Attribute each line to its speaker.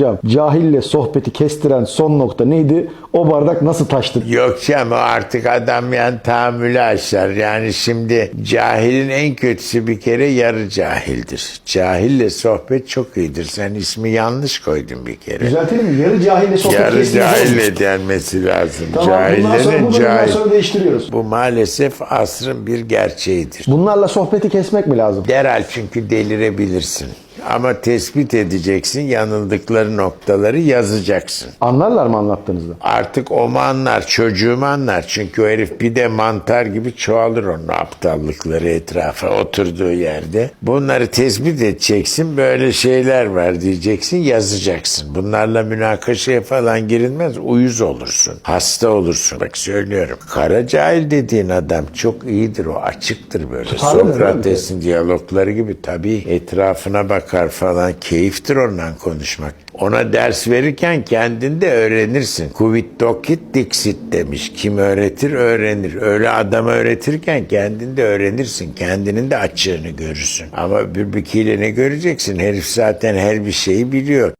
Speaker 1: Hocam cahille sohbeti kestiren son nokta neydi? O bardak nasıl taştı?
Speaker 2: Yok canım artık adam yani tahammülü aşar. Yani şimdi cahilin en kötüsü bir kere yarı cahildir. Cahille sohbet çok iyidir. Sen ismi yanlış koydun bir kere.
Speaker 1: Düzeltelim mi? Yarı cahille sohbet
Speaker 2: Yarı cahille denmesi lazım.
Speaker 1: Tamam bundan sonra
Speaker 2: Cahillerin
Speaker 1: bunu bundan
Speaker 2: cahil.
Speaker 1: sonra değiştiriyoruz.
Speaker 2: Bu maalesef asrın bir gerçeğidir.
Speaker 1: Bunlarla sohbeti kesmek mi lazım?
Speaker 2: Derhal çünkü delirebilirsin. Ama tespit edeceksin, yanıldıkları noktaları yazacaksın.
Speaker 1: Anlarlar mı anlattığınızda?
Speaker 2: Artık o mu anlar, çocuğum anlar. Çünkü o herif bir de mantar gibi çoğalır onun aptallıkları etrafa oturduğu yerde. Bunları tespit edeceksin, böyle şeyler var diyeceksin, yazacaksın. Bunlarla münakaşaya falan girilmez, uyuz olursun, hasta olursun. Bak söylüyorum, kara cahil dediğin adam çok iyidir, o açıktır böyle. Sokrates'in diyalogları gibi tabii etrafına bakar falan, keyiftir ondan konuşmak. Ona ders verirken kendin de öğrenirsin. Kuvit dokit dixit demiş. Kim öğretir öğrenir. Öyle adama öğretirken kendin de öğrenirsin. Kendinin de açığını görürsün. Ama bir ne göreceksin? Herif zaten her bir şeyi biliyor.